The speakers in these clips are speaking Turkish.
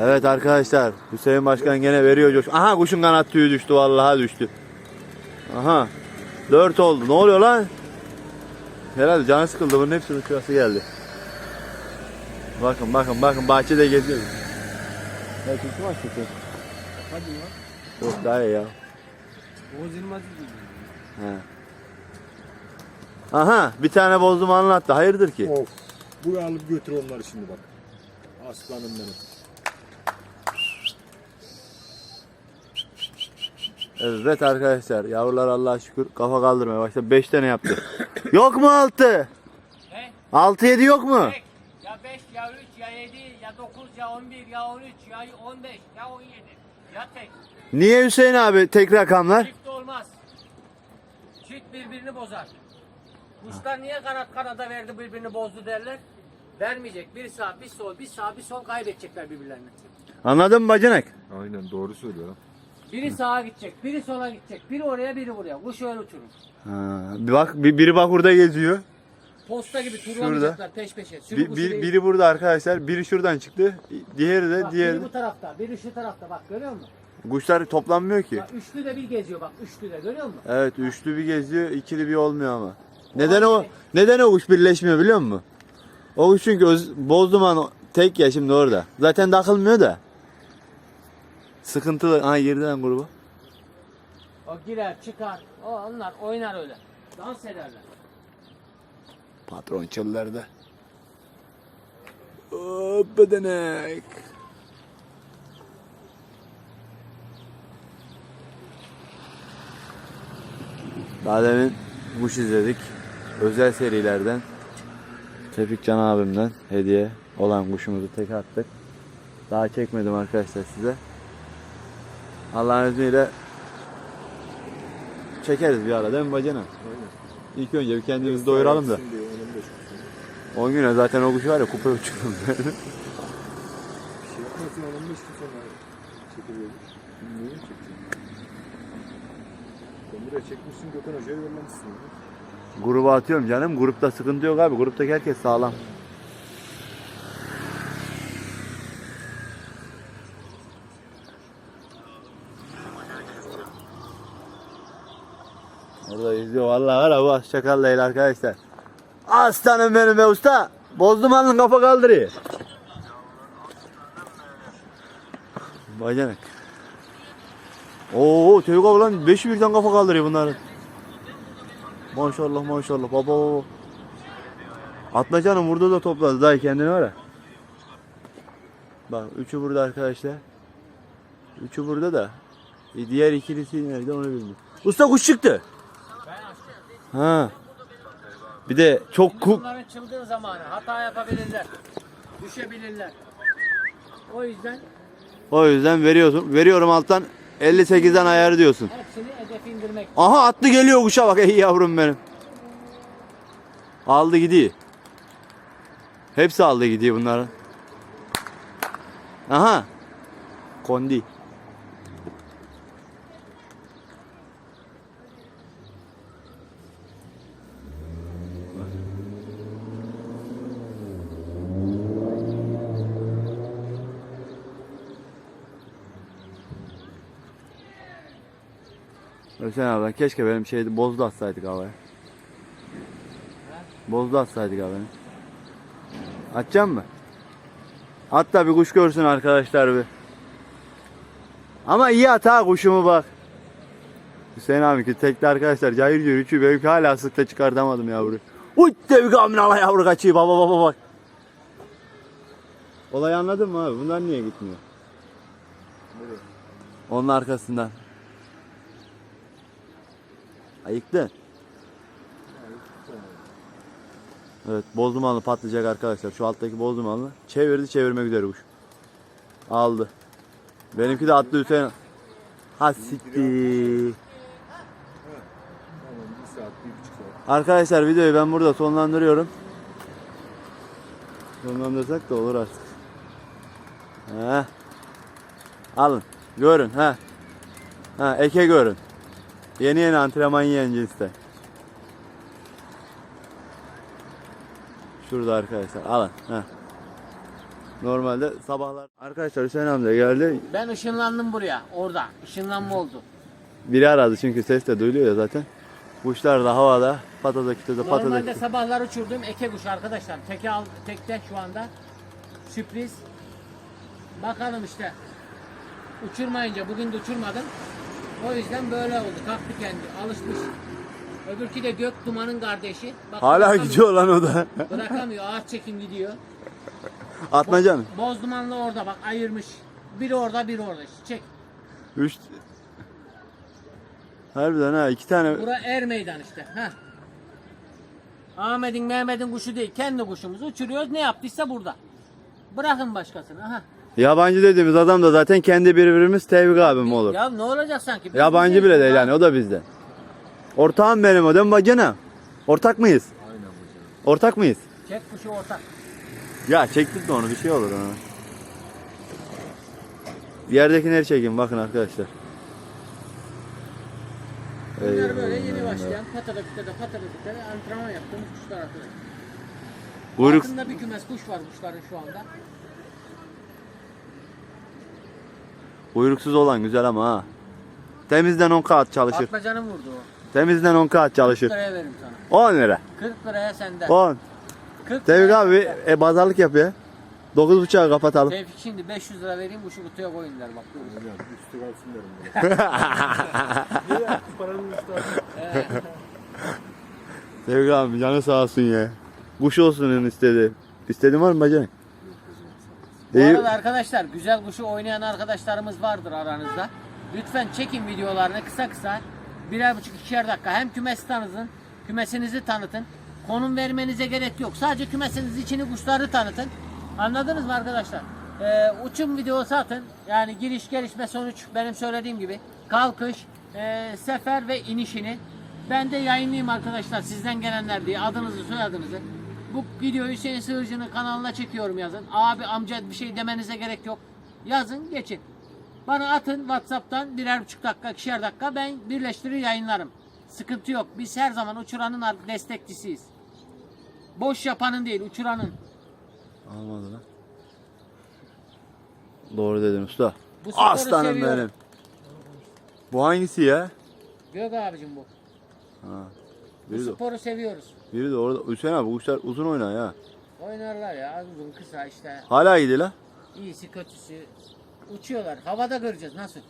Evet arkadaşlar Hüseyin Başkan gene veriyor coş. Aha kuşun kanat tüyü düştü vallahi düştü. Aha. Dört oldu. Ne oluyor lan? Herhalde canı sıkıldı. Bunun hepsinin uçurası geldi. Bakın bakın bakın bahçede geziyor. Ya kim açtı ki? Hadi ya. Yok daha iyi ya. Oğuz Yılmaz He. Aha bir tane bozdum anlattı. Hayırdır ki? Of. Buraya alıp götür onları şimdi bak. Aslanım benim. Evet arkadaşlar yavrular Allah'a şükür kafa kaldırmaya başladı. 5 tane yaptı. yok mu 6? He? 6 7 yok mu? Tek. Ya 5 ya 3 ya 7 ya 9 ya 11 ya 13 ya 15 ya 17. Ya tek. Niye Hüseyin abi tek rakamlar? Çift olmaz. Çift birbirini bozar. Kuşlar niye kanat kanada verdi birbirini bozdu derler. Vermeyecek. Bir sağ bir sol bir sağ bir sol kaybedecekler birbirlerini. Anladın mı bacanak? Aynen doğru söylüyor. Biri sağa gidecek, biri sola gidecek. Biri oraya, biri buraya. Kuş öyle uçurur. Ha, bir bak bir, biri bak burada geziyor. Posta gibi turlamayacaklar peş peşe. Sürü Bir, kuşu bir- değil. biri burada arkadaşlar. Biri şuradan çıktı. Diğeri de Bak, diğeri. biri bu tarafta, biri şu tarafta. Bak görüyor musun? Kuşlar toplanmıyor ki. Bak üçlü de bir geziyor bak. Üçlü de görüyor musun? Evet üçlü bir geziyor, ikili bir olmuyor ama. Neden o neden o kuş birleşmiyor biliyor musun? O kuş çünkü öz, bozduman tek ya şimdi orada. Zaten takılmıyor da. Sıkıntılı. Ha girdi lan grubu. O girer, çıkar. O onlar oynar öyle. Dans ederler. Patron çöllerde. Bedenek. Daha demin kuş izledik. Özel serilerden. Tevfik Can abimden hediye olan kuşumuzu tek attık. Daha çekmedim arkadaşlar size. Allah'ın izniyle çekeriz bir ara değil mi bacana? İlk önce bir kendimizi doyuralım da. Şimdi 10-15 gün 10 güne zaten o kuş var ya kupa uçurdum ben. Bir şey yapmasın 15 gün sonra çekiliyor. Niye çekeceksin? Sen buraya çekmişsin Gökhan Hoca'ya yollamışsın. Gruba atıyorum canım. Grupta sıkıntı yok abi. Gruptaki herkes sağlam. İzliyor. Vallahi ya bu çakal değil arkadaşlar. Aslanım benim be usta. Bozdum alın kafa kaldırıyor. Bacanak. Oo Tevfik abi lan 5'i birden kafa kaldırıyor bunların. Maşallah maşallah baba baba. Atmacanın burada da topladı dayı kendini var ya. Bak üçü burada arkadaşlar. Üçü burada da. E, diğer ikilisi nerede onu bilmiyorum. Usta kuş çıktı. Ha. Bir de çok ku Bunların çılgın zamanı. Hata yapabilirler. Düşebilirler. O yüzden o yüzden veriyorsun. Veriyorum alttan 58'den ayarı diyorsun. hepsini hedef indirmek. Aha attı geliyor kuşa bak ey yavrum benim. Aldı gidiyor. Hepsi aldı gidiyor bunların. Aha. Kondi. Hüseyin abi keşke benim şeydi bozdu atsaydık havaya. Bozdu atsaydık abi. Atacağım mı? Hatta bir kuş görsün arkadaşlar bir. Ama iyi at ha kuşumu bak. Hüseyin abi ki tekli arkadaşlar cayır cayır üçü benimki hala sıkta çıkartamadım yavru. Uy devik amına yavru kaçıyor baba baba bak. Olayı anladın mı abi? Bunlar niye gitmiyor? Nereye? Onun arkasından. Ayıktı. Evet bozdumanlı patlayacak arkadaşlar. Şu alttaki bozdumanlı. Çevirdi çevirmek üzere kuş. Aldı. Benimki de attı Hüseyin. Ha siktir. Arkadaşlar videoyu ben burada sonlandırıyorum. Sonlandırsak da olur artık. Heh. Alın. Görün. Ha. Ha eke görün. Yeni yeni antrenman yiyen cinste. Şurada arkadaşlar. Alın. Ha. Normalde sabahlar. Arkadaşlar Hüseyin amca geldi. Ben ışınlandım buraya. Orada. Işınlanma oldu. Biri aradı çünkü ses de duyuluyor ya zaten. Kuşlar da havada. Patada kütede patada Normalde kütede. sabahlar uçurduğum eke kuş arkadaşlar. Teke al, tekte şu anda. Sürpriz. Bakalım işte. Uçurmayınca bugün de uçurmadım. O yüzden böyle oldu. Kalktı kendi. Alışmış. Öbürkü de gök dumanın kardeşi. Bak, Hala gidiyor lan o da. Bırakamıyor. Ağaç çekim gidiyor. Atmaca mı? Boz dumanlı orada bak ayırmış. Biri orada biri orada. Çek. Üç. Harbiden ha iki tane. Bura er meydan işte. Heh. Ahmet'in Mehmet'in kuşu değil. Kendi kuşumuzu uçuruyoruz. Ne yaptıysa burada. Bırakın başkasını. Aha. Yabancı dediğimiz adam da zaten kendi birbirimiz Tevfik abim olur. Ya ne olacak sanki? Biz Yabancı bile değil yani o da bizden. Ortağım benim o değil mi bacana? Ortak mıyız? Aynen hocam. Ortak mıyız? Çek kuşu ortak. Ya çektik de onu bir şey olur ona. Yerdekileri çekin bakın arkadaşlar. Bunlar böyle yeni başlayan patada kütede patada kütede antrenman yaptığımız kuşlar arkadaşlar. Kuyruk, Altında bir kümes kuş var kuşların şu anda. Kuyruksuz olan güzel ama ha. Temizden 10 kağıt çalışır. Atmacanın vurdu o. Temizden 10 kağıt 40 çalışır. liraya veririm sana. 10 lira. 40 liraya senden. 10. 40 Tevfik liraya- abi e, pazarlık yapıyor. 9.5'a kapatalım. Tevfik şimdi 500 lira vereyim kuşu kutuya koyun der bak. görürsün. Üstü kalsın derim. Niye paranın üstü? Tevfik abi canı sağ olsun ya. Kuş olsun istedi. İstedin var mı bacana? Bu İyi. arada arkadaşlar güzel kuşu oynayan arkadaşlarımız vardır aranızda. Lütfen çekin videolarını kısa kısa. Birer buçuk ikişer dakika. Hem kümesi tanıtın, kümesinizi tanıtın. Konum vermenize gerek yok. Sadece kümesiniz içini kuşları tanıtın. Anladınız mı arkadaşlar? Ee, uçum videosu atın. Yani giriş, gelişme, sonuç benim söylediğim gibi. Kalkış, e, sefer ve inişini. Ben de yayınlayayım arkadaşlar sizden gelenler diye adınızı, soyadınızı. Bu videoyu Hüseyin Sığırcı'nın kanalına çekiyorum yazın. Abi amca bir şey demenize gerek yok. Yazın geçin. Bana atın Whatsapp'tan birer buçuk dakika, ikişer dakika ben birleştirir yayınlarım. Sıkıntı yok. Biz her zaman uçuranın destekçisiyiz. Boş yapanın değil, uçuranın. Almadı lan. Doğru dedin usta. Bu Aslanım seviyorum. benim. Bu hangisi ya? Yok abicim bu. Ha. Bu sporu seviyoruz. Biri de orada. Hüseyin abi bu kuşlar uzun oynar ya. Oynarlar ya uzun kısa işte. Hala gidiyor la. İyisi kötüsü. Uçuyorlar. Havada göreceğiz nasıl?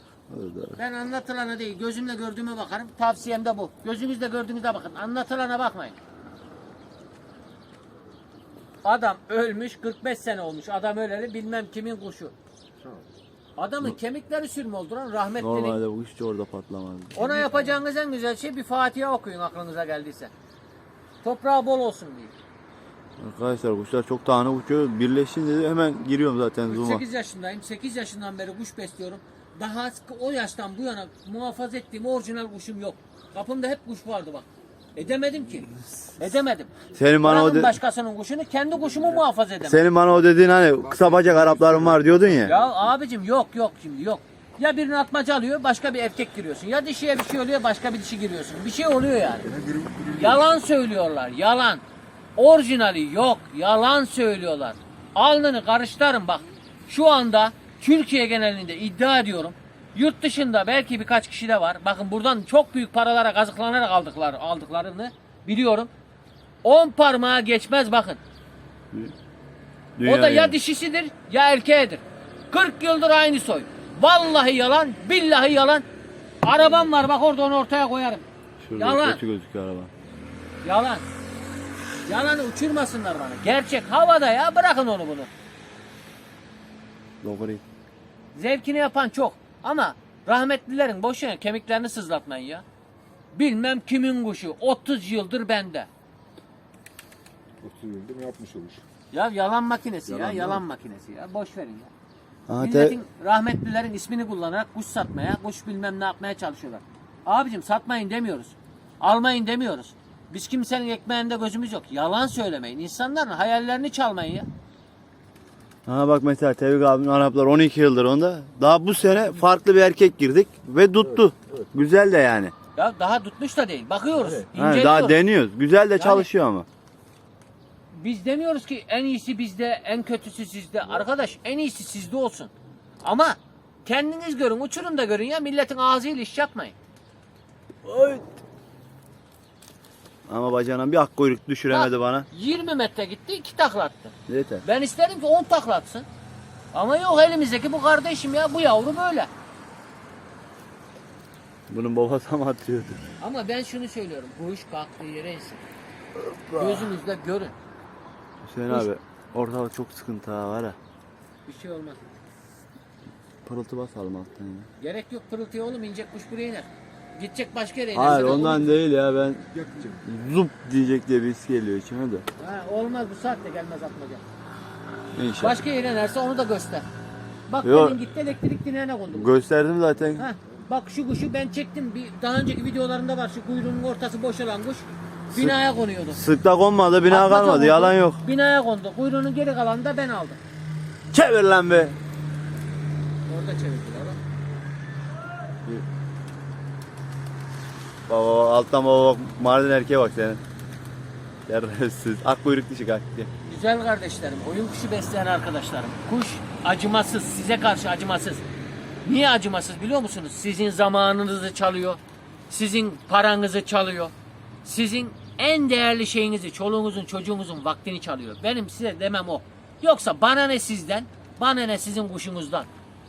Ben anlatılana değil, gözümle gördüğüme bakarım. Tavsiyem de bu. Gözünüzle gördüğünüze bakın. Anlatılana bakmayın. Adam ölmüş 45 sene olmuş. Adam öleli bilmem kimin kuşu. Adamın kemikleri sürme oldu lan rahmetlinin. Normalde bu kuş hiç orada patlamaz. Ona yapacağınız en güzel şey bir Fatiha okuyun aklınıza geldiyse. Toprağı bol olsun diye. Arkadaşlar kuşlar çok tane uçuyor. Birleşince hemen giriyorum zaten zoom'a. 48 yaşındayım. 8 yaşından beri kuş besliyorum. Daha o yaştan bu yana muhafaza ettiğim orijinal kuşum yok. Kapımda hep kuş vardı bak. Edemedim ki. Edemedim. Senin bana o de- başkasının kuşunu kendi kuşumu muhafaza edemem. Senin bana o dediğin hani kısa bacak Araplarım var diyordun ya. Ya abicim yok yok şimdi yok. Ya birini atmaca alıyor başka bir erkek giriyorsun. Ya dişiye bir şey oluyor başka bir dişi giriyorsun. Bir şey oluyor yani. Yalan söylüyorlar yalan. Orijinali yok yalan söylüyorlar. Alnını karıştırın bak. Şu anda Türkiye genelinde iddia ediyorum. Yurt dışında belki birkaç kişi de var. Bakın buradan çok büyük paralara kazıklanarak aldıkları, aldıklarını biliyorum. 10 parmağa geçmez bakın. o da ya dişisidir ya erkeğidir. 40 yıldır aynı soy. Vallahi yalan, billahi yalan. Arabam var bak orada onu ortaya koyarım. Şurada Yalan. kötü gözüküyor araba. Yalan. Yalanı uçurmasınlar bana. Gerçek havada ya bırakın onu bunu. Doğru. Zevkini yapan çok. Ama rahmetlilerin boşuna kemiklerini sızlatmayın ya. Bilmem kimin kuşu 30 yıldır bende. 30 yıldır yapmış olur. Ya yalan makinesi Yalan ya yalan makinesi ya. Boş verin ya. Te- Milletin rahmetlilerin ismini kullanarak kuş satmaya, kuş bilmem ne yapmaya çalışıyorlar. Abicim satmayın demiyoruz. Almayın demiyoruz. Biz kimsenin ekmeğinde gözümüz yok. Yalan söylemeyin. İnsanların hayallerini çalmayın ya. Ha bak mesela Tevfik abinin Araplar 12 yıldır onda. Daha bu sene farklı bir erkek girdik ve tuttu. Güzel de yani. Ya daha tutmuş da değil. Bakıyoruz. Evet. Ha, inceliyoruz. daha deniyoruz. Güzel de çalışıyor ama. Biz demiyoruz ki en iyisi bizde, en kötüsü sizde. Arkadaş en iyisi sizde olsun. Ama kendiniz görün, uçurun da görün ya milletin ağzıyla iş yapmayın. Ama bacağına bir ak kuyruk düşüremedi Bak, bana. 20 metre gitti, iki takla attı. Yeter. Ben isterim ki 10 takla atsın. Ama yok elimizdeki bu kardeşim ya, bu yavru böyle. Bunun babası mı atıyordu? Ama ben şunu söylüyorum, bu iş kalktığı yere insin. Gözünüzle görün, Hüseyin Kuş- abi ortalık çok sıkıntı ha var ha. bir şey olmaz. Pırıltı basalım alttan ya. Gerek yok pırıltıya oğlum, inecek kuş buraya iner. Gidecek başka yere iner. Hayır Zaten ondan onu- değil ya ben Yakacağım. zup diyecek diye bir his geliyor içime de. Ha, olmaz bu saatte gelmez atmaca. İnşallah. Başka yere inerse onu da göster. Bak Yok. demin gitti elektrik direğine kondu. Gösterdim zaten. Heh, bak şu kuşu ben çektim. Bir, daha önceki videolarında var şu kuyruğunun ortası boşalan kuş. Binaya konuyordu. Sıkta konmadı bina Atmaca kalmadı kondu, yalan yok. Binaya kondu. Kuyruğunun geri kalanını da ben aldım. Çevir lan be. Orada çevirdiler. oğlum. Baba baba, alttan baba bak Mardin erkeğe bak senin. Şerefsiz. Ak kuyruk dişi kalk. Gel. Güzel kardeşlerim, oyun kuşu besleyen arkadaşlarım. Kuş acımasız, size karşı acımasız. Niye acımasız biliyor musunuz? Sizin zamanınızı çalıyor. Sizin paranızı çalıyor. Sizin en değerli şeyinizi, çoluğunuzun, çocuğunuzun vaktini çalıyor. Benim size demem o. Yoksa bana ne sizden, bana ne sizin kuşunuzdan.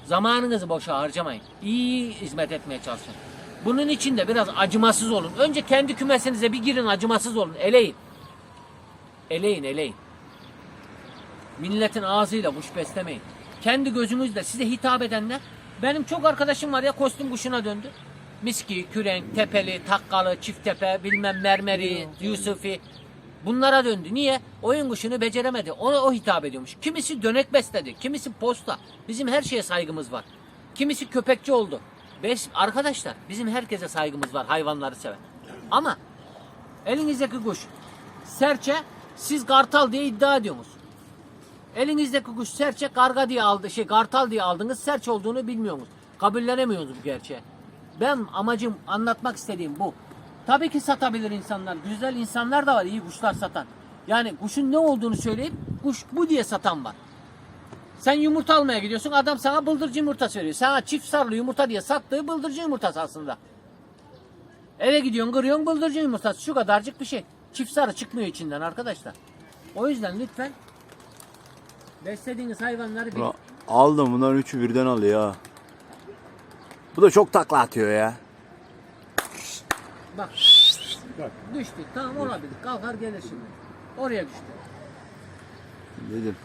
Zamanınızı boşa harcamayın. İyi hizmet etmeye çalışın. Bunun için de biraz acımasız olun. Önce kendi kümesinize bir girin acımasız olun. Eleyin. Eleyin, eleyin. Milletin ağzıyla kuş beslemeyin. Kendi gözünüzle size hitap edenler. Benim çok arkadaşım var ya kostüm kuşuna döndü. Miski, kürenk, tepeli, takkalı, çift tepe, bilmem mermeri, Yusufi. Bunlara döndü. Niye? Oyun kuşunu beceremedi. Ona o hitap ediyormuş. Kimisi dönek besledi. Kimisi posta. Bizim her şeye saygımız var. Kimisi köpekçi oldu. Beş, arkadaşlar bizim herkese saygımız var. Hayvanları seven. Ama elinizdeki kuş serçe siz kartal diye iddia ediyorsunuz. Elinizdeki kuş serçe karga diye aldı, şey kartal diye aldınız, serçe olduğunu bilmiyorsunuz. Kabullenemiyorsunuz bu gerçeği. Ben amacım anlatmak istediğim bu. Tabii ki satabilir insanlar. Güzel insanlar da var iyi kuşlar satan. Yani kuşun ne olduğunu söyleyip kuş bu diye satan var. Sen yumurta almaya gidiyorsun adam sana bıldırcın yumurtası veriyor. Sana çift sarılı yumurta diye sattığı bıldırcın yumurtası aslında. Eve gidiyorsun kırıyorsun bıldırcın yumurtası şu kadarcık bir şey. Çift sarı çıkmıyor içinden arkadaşlar. O yüzden lütfen beslediğiniz hayvanları aldım bunların üçü birden alıyor ha. Bu da çok takla atıyor ya. Bak Bak. düştü tamam olabilir kalkar gelir şimdi. Oraya düştü. Dedim.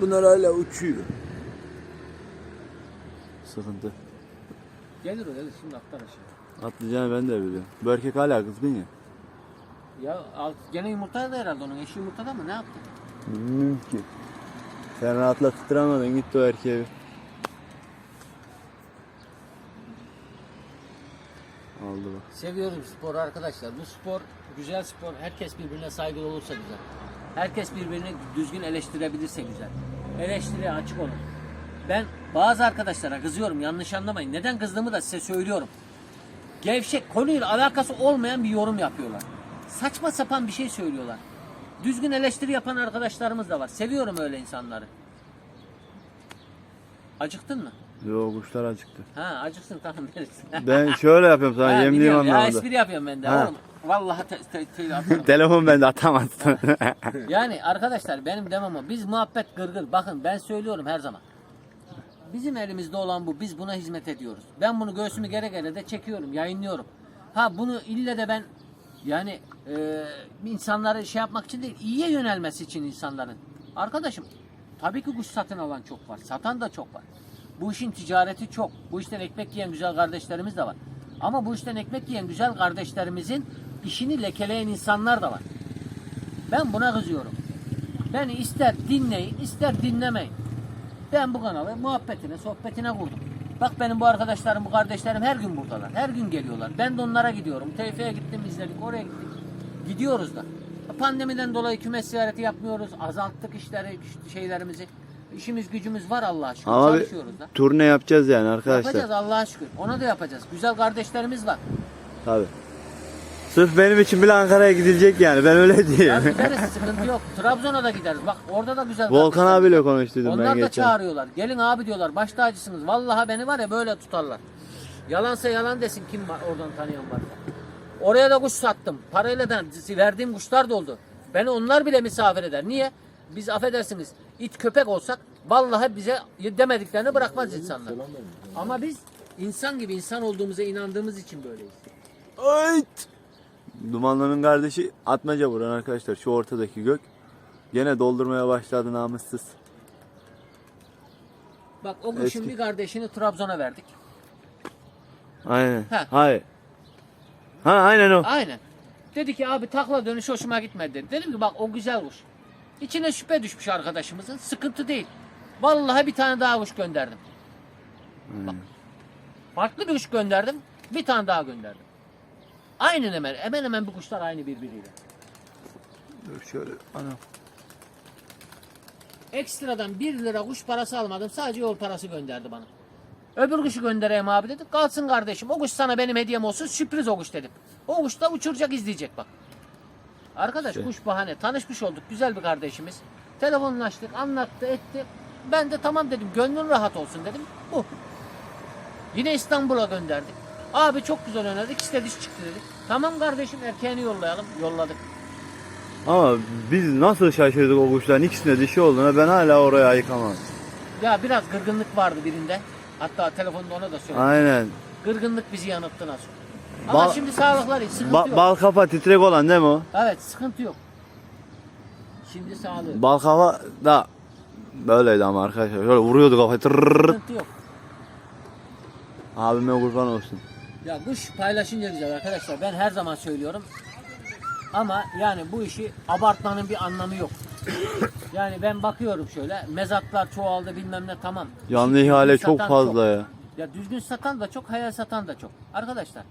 Bunlar hala uçuyor. Sıkıntı. Gelir o gelir şimdi atlar aşağı. Atlayacağını ben de biliyorum. Bu erkek hala kızgın ya. Ya alt, gene yumurta da herhalde onun eşi yumurtada mı ne yaptı? Bilmiyorum ki. Sen rahatla tutturamadın gitti o erkeğe bir. Aldı bak. Seviyorum sporu arkadaşlar. Bu spor güzel spor. Herkes birbirine saygılı olursa güzel. Herkes birbirini düzgün eleştirebilirse güzel. Eleştiriye açık olun. Ben bazı arkadaşlara kızıyorum yanlış anlamayın. Neden kızdığımı da size söylüyorum. Gevşek konuyla alakası olmayan bir yorum yapıyorlar. Saçma sapan bir şey söylüyorlar. Düzgün eleştiri yapan arkadaşlarımız da var. Seviyorum öyle insanları. Acıktın mı? Yo kuşlar acıktı. Ha acıksın tamam verirsin. Ben şöyle yapıyorum sana Ha, yemliğim biliyorum ya anlamında. espri yapıyorum ben de Ha. oğlum. Vallahi te, te, te, atıyorum. Telefon bende atamazsın. yani arkadaşlar benim demem o. Biz muhabbet gırgır. Bakın ben söylüyorum her zaman. Bizim elimizde olan bu. Biz buna hizmet ediyoruz. Ben bunu göğsümü gere gere de çekiyorum, yayınlıyorum. Ha bunu ille de ben yani e, insanları şey yapmak için değil, iyiye yönelmesi için insanların. Arkadaşım tabii ki kuş satın alan çok var. Satan da çok var. Bu işin ticareti çok. Bu işten ekmek yiyen güzel kardeşlerimiz de var. Ama bu işten ekmek yiyen güzel kardeşlerimizin işini lekeleyen insanlar da var. Ben buna kızıyorum. Beni ister dinleyin, ister dinlemeyin. Ben bu kanalı muhabbetine, sohbetine kurdum. Bak benim bu arkadaşlarım, bu kardeşlerim her gün buradalar. Her gün geliyorlar. Ben de onlara gidiyorum. Tevfik'e gittim, izledik, oraya gittik. Gidiyoruz da. Pandemiden dolayı kümes ziyareti yapmıyoruz. Azalttık işleri, şeylerimizi. İşimiz gücümüz var Allah'a şükür. Ama bir Çalışıyoruz da. turne yapacağız yani arkadaşlar. Yapacağız Allah'a şükür. Ona da yapacağız. Güzel kardeşlerimiz var. Tabii. Sırf benim için bile Ankara'ya gidilecek yani. Ben öyle Ya diyeyim. gideriz sıkıntı yok. Trabzon'a da gideriz. Bak orada da güzel. Volkan kardeşler. abiyle konuştuydum Onlar ben da geçen. çağırıyorlar. Gelin abi diyorlar. Baş tacısınız. Vallahi beni var ya böyle tutarlar. Yalansa yalan desin kim var oradan tanıyan varsa. Oraya da kuş sattım. Parayla da verdiğim kuşlar da oldu. Beni onlar bile misafir eder. Niye? Biz affedersiniz it köpek olsak vallahi bize demediklerini bırakmaz insanlar. Ama biz insan gibi insan olduğumuza inandığımız için böyleyiz. Ayt! Dumanların kardeşi atmaca vuran arkadaşlar. Şu ortadaki gök. Gene doldurmaya başladı namussuz. Bak o kuşun Eski. bir kardeşini Trabzon'a verdik. Aynen. Ha. Hayır. Ha aynen o. Aynen. Dedi ki abi takla dönüş hoşuma gitmedi dedi. Dedim ki bak o güzel kuş. İçine şüphe düşmüş arkadaşımızın. Sıkıntı değil. Vallahi bir tane daha kuş gönderdim. Bak. Farklı bir kuş gönderdim. Bir tane daha gönderdim. Aynen hemen. Hemen hemen bu kuşlar aynı birbiriyle. Dur şöyle. Ana. Ekstradan 1 lira kuş parası almadım. Sadece yol parası gönderdi bana. Öbür kuşu göndereyim abi dedim. Kalsın kardeşim. O kuş sana benim hediyem olsun. Sürpriz o kuş dedim. O kuş da uçuracak izleyecek bak. Arkadaş İşte. kuş bahane. Tanışmış olduk. Güzel bir kardeşimiz. Telefonlaştık. Anlattı etti. Ben de tamam dedim. Gönlün rahat olsun dedim. Bu. Yine İstanbul'a gönderdik. Abi çok güzel oynadık. İşte diş çıktı dedik. Tamam kardeşim erkeğini yollayalım. Yolladık. Ama biz nasıl şaşırdık o kuşların ikisine dişi olduğuna ben hala oraya ayıkamam. Ya biraz gırgınlık vardı birinde. Hatta telefonda ona da söyledim. Aynen. Gırgınlık bizi yanılttı nasıl? Ama Bal- şimdi sağlıkları sıkıntı Ba- yok. bal kafa titrek olan değil mi o? evet sıkıntı yok. Şimdi sağlığı. Bal kafa da böyleydi ama arkadaşlar. Şöyle vuruyordu kafayı. Tırrrr. sıkıntı yok. Abime kurban olsun. Ya kuş paylaşınca güzel arkadaşlar. Ben her zaman söylüyorum. Ama yani bu işi abartmanın bir anlamı yok. Yani ben bakıyorum şöyle mezatlar çoğaldı bilmem ne tamam. Düzgün ihale çok fazla ya. Ya düzgün satan da çok, hayal satan da çok. Arkadaşlar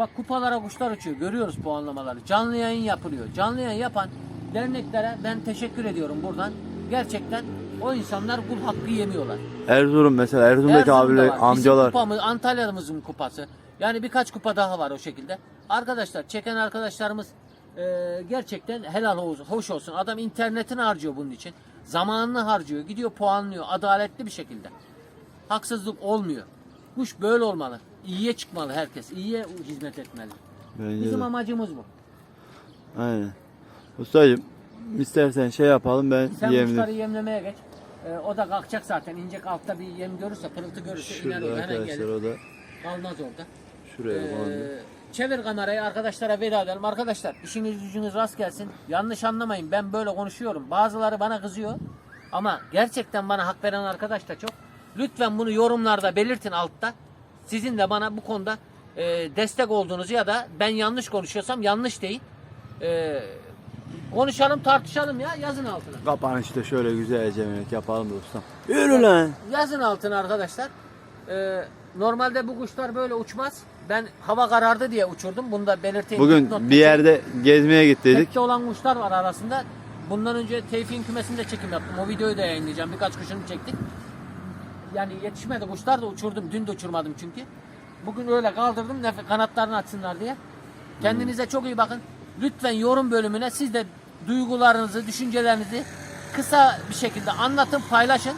bak kupalara kuşlar uçuyor. Görüyoruz puanlamaları. Canlı yayın yapılıyor. Canlı yayın yapan derneklere ben teşekkür ediyorum buradan. Gerçekten o insanlar kul hakkı yemiyorlar. Erzurum mesela Erzurum'daki Erzurum'da abiler, var. Bizim amcalar. kupamız, Antalya'mızın kupası. Yani birkaç kupa daha var o şekilde. Arkadaşlar çeken arkadaşlarımız e, gerçekten helal olsun, hoş olsun. Adam internetini harcıyor bunun için. Zamanını harcıyor. Gidiyor puanlıyor. Adaletli bir şekilde. Haksızlık olmuyor. Kuş böyle olmalı. İyiye çıkmalı herkes. İyiye hizmet etmeli. Bence Bizim de. amacımız bu. Aynen. Ustacığım istersen şey yapalım ben Sen yemli. kuşları yemlemeye geç. E, o da kalkacak zaten. İnecek altta bir yem görürse, pırıltı görürse iner Şurada orada hemen arkadaşlar gelir. o da Kalmaz orada. şuraya kondu. Ee, çevir kamerayı arkadaşlara veda edelim. Arkadaşlar işiniz gücünüz rast gelsin. Yanlış anlamayın ben böyle konuşuyorum. Bazıları bana kızıyor. Ama gerçekten bana hak veren arkadaş da çok. Lütfen bunu yorumlarda belirtin altta. Sizin de bana bu konuda e, destek olduğunuzu ya da ben yanlış konuşuyorsam yanlış deyin. E, konuşalım tartışalım ya yazın altına. Kapanışta şöyle güzelce yemek yapalım da ustam. Yürü lan. Yazın altına arkadaşlar. Ee, normalde bu kuşlar böyle uçmaz. Ben hava karardı diye uçurdum. Bunu da belirteyim. Bugün Dipnot bir geçeyim. yerde gezmeye gittiydik. Tekte olan kuşlar var arasında. Bundan önce Tevfik'in kümesinde çekim yaptım. O videoyu da yayınlayacağım. Birkaç kuşunu çektik. Yani yetişmedi kuşlar da uçurdum. Dün de uçurmadım çünkü. Bugün öyle kaldırdım nef- kanatlarını açsınlar diye. Kendinize çok iyi bakın. Lütfen yorum bölümüne siz de duygularınızı, düşüncelerinizi kısa bir şekilde anlatın, paylaşın.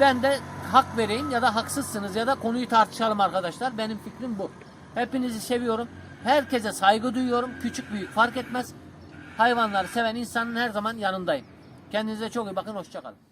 Ben de hak vereyim ya da haksızsınız ya da konuyu tartışalım arkadaşlar. Benim fikrim bu. Hepinizi seviyorum. Herkese saygı duyuyorum. Küçük büyük fark etmez. Hayvanları seven insanın her zaman yanındayım. Kendinize çok iyi bakın. Hoşçakalın.